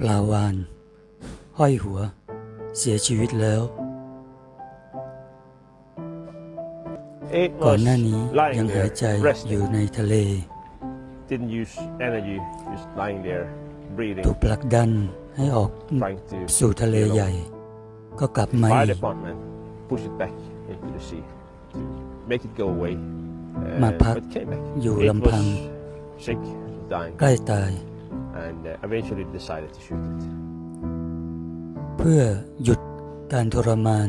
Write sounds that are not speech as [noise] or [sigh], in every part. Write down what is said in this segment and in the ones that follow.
ปลาวาน ห้อยหัว เสียชีวิตแล้ว It ก่อน was หน้านี้ lying ยังหาย there, ใจอ resting, ยู่ในทะเล didn't use energy, just lying there, breathing, ถูกผลักดันให้ออก trying to สู่ทะเล you know, ใหญ่ ก็กลับมา Fire อีก department push it back into the sea to make it go away. Uh, มาพัก but came back. อยู่ It ลำพัง was sick, dying, ใกล้ตาย and uh, eventually decided to shoot it. เพื่อหยุดการทรมาน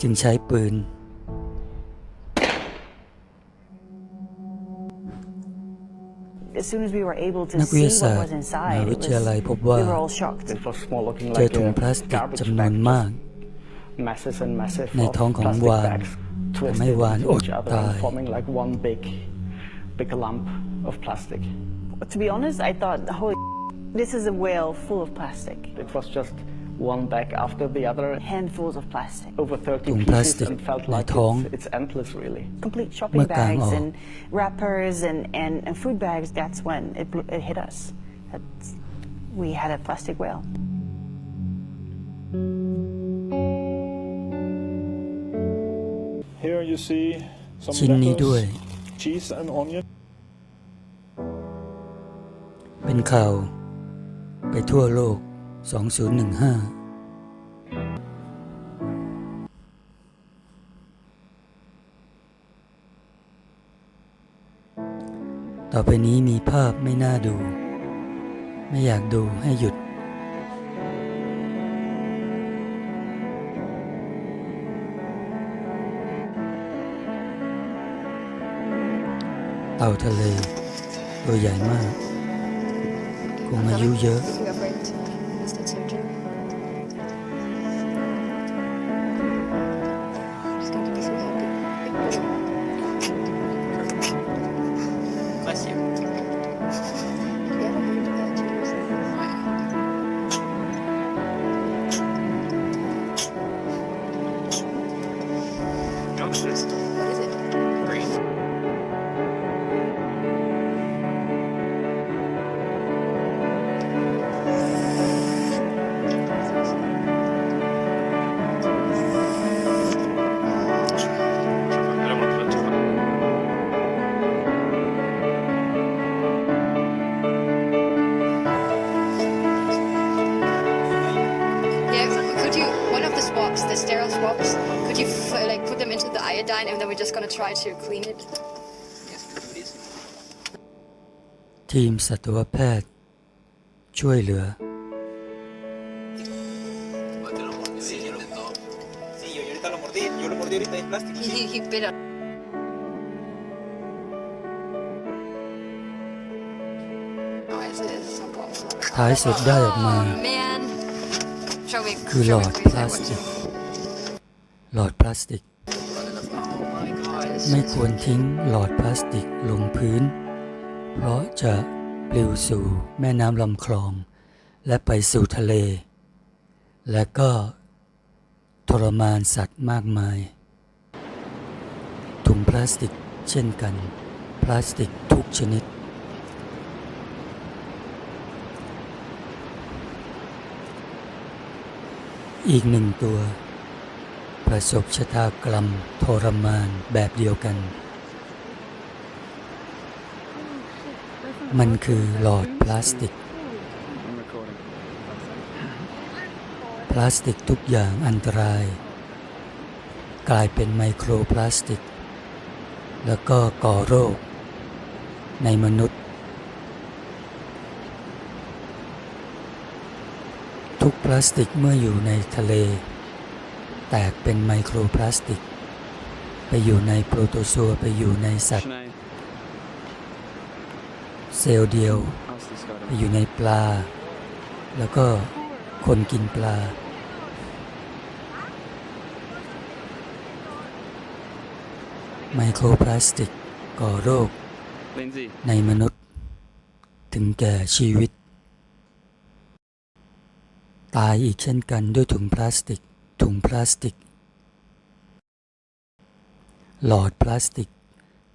จึงใช้ปืน As soon as we were able to นักวิท see ยาศา what สต was ร์ม inside, หา it วิทยาลัย was, พบว่า we were all shocked. It was more looking เจอ like ถุง a พลาสติก garbage จำนวน bag, มาก masses and masses ใน of ท้องของ plastic วาฬ bags ทำให้ twisted วาฬ to อด each other ตาย To be honest, I thought, holy [laughs] this is a whale full of plastic. It was just one bag after the other. Handfuls of plastic. Over 30 Dùng pieces and felt like it's, it's endless really. Complete shopping bags and wrappers and, and, and food bags, that's when it, it hit us. That's, we had a plastic whale. Here you see some cheese and onion. นข่าว ไปทั่วโลก 2015 ต่อไปนี้มีภาพไม่น่าดู ไม่อยากดูให้หยุด เต่าทะเล ตัวใหญ่มาก คงอายุเยอะ You could you one of the swabs, the sterile swabs, could you f- like put them into the iodine and then we're just gonna try to clean it? Yes, do these. ทีมสัตวแพทย์ ช่วยเหลือ Sí, yo lo Sí, yo ahorita lo mordí. Yo lo mordí ahorita de plástico. He, he bit it. Oh, it's, it's some problems. ท้ายสุดได้ออกมา Oh man. Shall we? คือหล shall อ we ด squeeze พลา that ส one? ติก หลอดพลาสติก Oh my god. It's, ไม่ควรทิ้งหลอดพลาสติกลงพื้น เพราะจะปลิวสู่แม่น้ำลำคลอง และไปสู่ทะเล และก็ทรมานสัตว์มากมาย ถุงพลาสติกเช่นกัน พลาสติกทุกชนิด อีกหนึ่งตัว ประสบชะตากรรมทรมานแบบเดียวกัน มันคือหลอดพลาสติก พลาสติกทุกอย่างอันตราย กลายเป็นไมโครพลาสติก แล้วก็ก่อโรค ในมนุษย์ ทุกพลาสติกเมื่ออยู่ในทะเล แตกเป็นไมโครพลาสติก ไปอยู่ในโปรโตซัวไปอยู่ในสัตว์ เซลล์เดียว ไปอยู่ในปลา แล้วก็คนกินปลา ไมโครพลาสติกก่อโรค ในมนุษย์ ถึงแก่ชีวิต ตายอีกเช่นกันด้วยถุงพลาสติก ถุงพลาสติก หลอดพลาสติก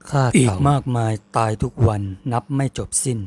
ฆ่าอีกมากมายตายทุกวันนับไม่จบสิ้น